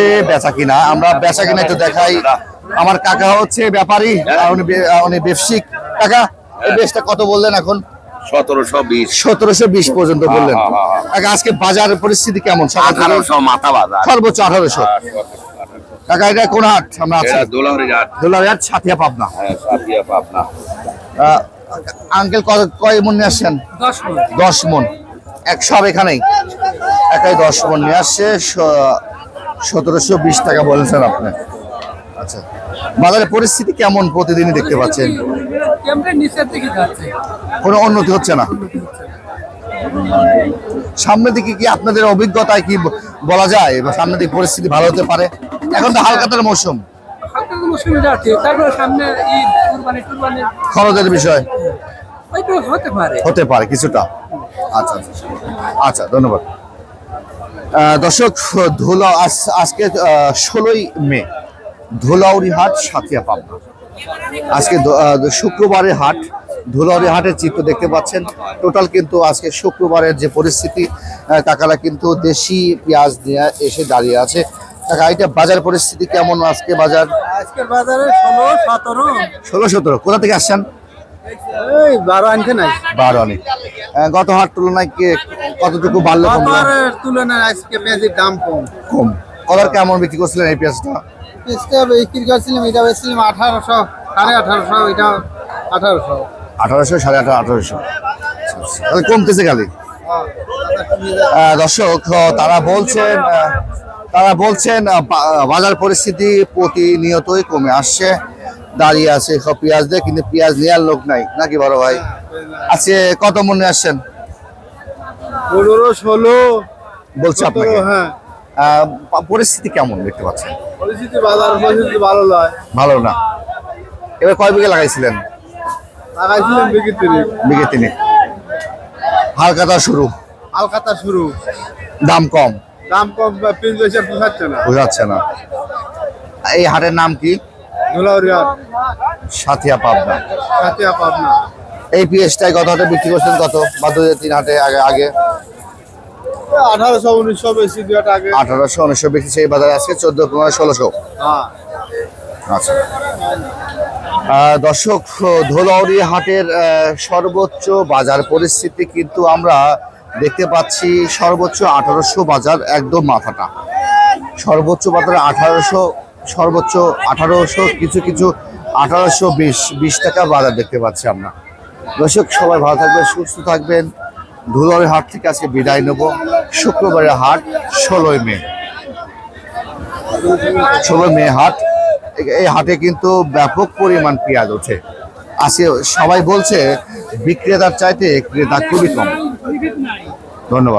বেচা কিনা। আমরা বেচা কিনা একটু দেখাই। আমার কাকা হচ্ছে ব্যাপারী উনি বে- আহ, উনি ব্যবসায়িক। কাকা এই বেচটা কত বললেন এখন? সতেরোশো বিশ। সতেরোশো বিশ পর্যন্ত বললেন। হ্যাঁ, হ্যাঁ, হ্যাঁ। কাকা আজকে বাজারের পরিস্থিতি কেমন? সকাল থেকে আঠারোশো মাথা বাজার। সর্বোচ্চ আঠারোশো। কাকা এটা কোন হাট আমরা আছি? এটা হাট। সাথিয়া পাবনা। হ্যাঁ সাথিয়া পাবনা। আহ, আঙ্কেল কত- কয় মন নিয়ে আসছেন? দশ মন। দশ মন। এক সব এখানেই। একাই দশ মন নিয়ে আসছে। সতেরোশো বিশ টাকা বলেছেন আপনি। আচ্ছা বাজারের পরিস্থিতি কেমন প্রতিদিনই দেখতে পাচ্ছেন? কোনো উন্নতি হচ্ছে না? সামনের দিকে কি আপনাদের অভিজ্ঞতায় কি বলা যায় বা সামনের দিকে পরিস্থিতি ভালো হতে পারে? এখন তো হালকাতার মৌসুম। খরচের বিষয়? হতে পারে। হতে পারে কিছুটা। আচ্ছা আচ্ছা। আচ্ছা ধন্যবাদ। দর্শক ধুলা আজ- আজকে ষোলোই মে। ধুলাউড়ি হাট সাথিয়া পাবনা। আজকে শুক্রবারের হাট। ধুলাউড়ি হাটের চিত্র দেখতে পাচ্ছেন। টোটাল কিন্তু আজকে শুক্রবারের যে পরিস্থিতি কাকারা কিন্তু দেশি পেঁয়াজ নিয়ে এসে দাঁড়িয়ে আছে। কাকা এটা বাজার পরিস্থিতি কেমন আজকে বাজার? আজকের বাজারে ষোলো সতেরো। ষোলো সতেরো। কোথা থেকে আসছেন? এই বারো আনতে নাই। বারো আহ, গত হাট তুলনায় কে কতটুকু বাড়লো গতবারের তুলনায় আজকে পেঁয়াজের দাম কম। কম। কলার কেমন বিক্রি করছিলেন এই পেঁয়াজটা? পেঁয়াজটা বিক্রি করছিলাম এটা বেচছিলাম আঠারোশো সাড়ে আঠারোশো এটা আঠারোশো। আঠারোশো সাড়ে আঠারো আঠারোশো। কমতেছে খালি। আহ, দর্শক তারা বলছেন তারা বলছেন বাজার পরিস্থিতি প্রতিনিয়তই কমে আসছে। দাঁড়িয়ে আছে সব পেঁয়াজ দিয়ে কিন্তু পেঁয়াজ নেওয়ার লোক নাই। নাকি বড় ভাই? আজকে কত মনে আসছেন? পনেরো ষোলো বলছে আপনাকে। হ্যাঁ। পরিস্থিতি কেমন দেখতে পাচ্ছেন? পরিস্থিতি বাজার পরিস্থিতি ভালো নয়। ভালো না। এবার কয় বিঘে লাগাইছিলেন? লাগাইছিলাম বিক্রি বিঘে তিনি হালকাতা শুরু। হালকাতা শুরু। দাম কম। দাম কম পিস বেশি পোষাচ্ছে না। বোঝাচ্ছে না। এই হাটের নাম কি? ধুলাউরিয়া সাথিয়া পাবনা। সাথিয়া পাবনা। এই পিএসটাই কত হাটে বিক্রি করছেন কত? বা দু তিন হাটে আগে আগে? আঠারোশো উনিশশো বেশি দু আগে আঠারোশো উনিশশো বিক্রি সেই বাজারে আজকে চোদ্দ পনেরো ষোলোশো। হ্যাঁ। আচ্ছা। দর্শক ধুলাউড়ি হাটের সর্বোচ্চ বাজার পরিস্থিতি কিন্তু আমরা দেখতে পাচ্ছি সর্বোচ্চ আঠারোশো বাজার একদম মাথাটা। সর্বোচ্চ বাজার আঠারোশো সর্বোচ্চ আঠারোশো কিছু কিছু আঠারোশো বিশ বিশ টাকা বাজার দেখতে পাচ্ছি আমরা। দর্শক, সবাই ভালো থাকবেন, সুস্থ থাকবেন। ধুলারের হাট থেকে আজকে বিদায় নেব। শুক্রবারের হাট, ষোলোই মে। ষোলোই মে হাট, এই- হাটে কিন্তু ব্যাপক পরিমাণ পেঁয়াজ ওঠে। আজকে সবাই বলছে, বিক্রেতার চাইতে ক্রেতা খুবই কম। ধন্যবাদ।